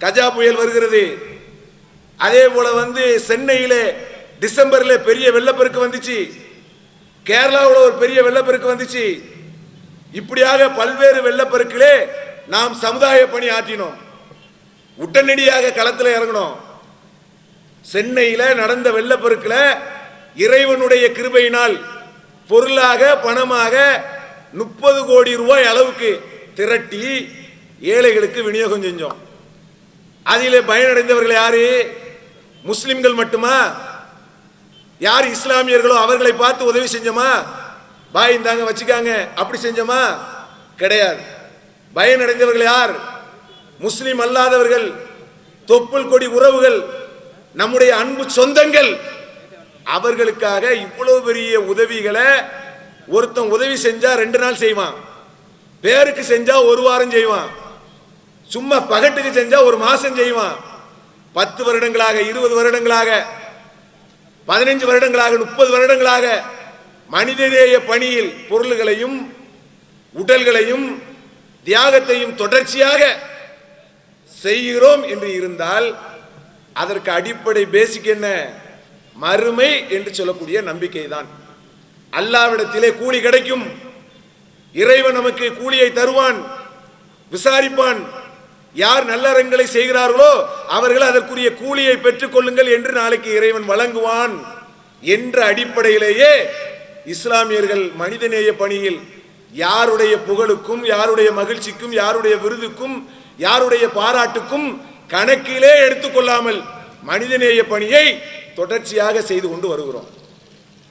கஜா புயல் வருகிறது. அதே போல வந்து சென்னையிலே டிசம்பர்ல பெரிய வெள்ளப்பெருக்கு வந்துச்சு. கேரளாவில் ஒரு பெரிய வெள்ளப்பெருக்கு வந்துச்சு. இப்படியாக பல்வேறு வெள்ளப்பெருக்கிலே நாம் சமுதாய பணி ஆற்றினோம். உடனடியாக களத்தில் இறங்கணும் சென்னையில் நடந்த வெள்ளப்பெருக்கில் இறைவனுடைய கிருபையினால் பொருளாக பணமாக முப்பது கோடி ரூபாய் அளவுக்கு திரட்டி ஏழைகளுக்கு விநியோகம் செஞ்சோம். அதிலே பயனடைந்தவர்கள் யாரு? முஸ்லிம்கள் மட்டுமா? யார் இஸ்லாமியர்களோ அவர்களை பார்த்து உதவி செஞ்சோமா? பாய் இந்தாங்க வச்சுக்காங்க. அப்படி செஞ்சோமா? கிடையாது. பயனடைந்தவர்கள் யார்? முஸ்லிம் அல்லாதவர்கள். தொப்புள் கொடி உறவுகள். நம்முடைய அன்பு சொந்தங்கள். அவர்களுக்காக இவ்வளவு பெரிய உதவிகளை ஒருத்தன் உதவி செஞ்சா ரெண்டு நாள் செய்வான். பேருக்கு செஞ்சா ஒரு வாரம் செய்வான். சும்மா பகட்டுக்கு செஞ்சா ஒரு மாசம் செய்வான். பத்து வருடங்களாக இருபது வருடங்களாக பதினைஞ்சு வருடங்களாக முப்பது வருடங்களாக மனிதநேய பணியில் பொருள்களையும் உடல்களையும் தியாகத்தையும் தொடர்ச்சியாக செய்கிறோம் என்று இருந்தால் அதற்கு அடிப்படை பேசிக் என்ன? மறுமை என்று சொல்லக்கூடிய நம்பிக்கை தான் அல்லாவிடத்திலே கூலி கிடைக்கும். இறைவன் நமக்கு கூலியை தருவான் விசாரிப்பான். யார் நல்லறங்களை செய்கிறார்களோ அவர்கள் அதற்குரிய கூலியை பெற்றுக் கொள்ளுங்கள் என்று நாளைக்கு இறைவன் வழங்குவான் என்ற அடிப்படையிலேயே இஸ்லாமியர்கள் மனிதநேய பணியில் யாருடைய புகழுக்கும் யாருடைய மகிழ்ச்சிக்கும் யாருடைய விருதுக்கும் யாருடைய பாராட்டுக்கும் கணக்கிலே எடுத்துக்கொள்ளாமல் மனிதநேய பணியை தொடர்ச்சியாக செய்து கொண்டு வருகிறோம்.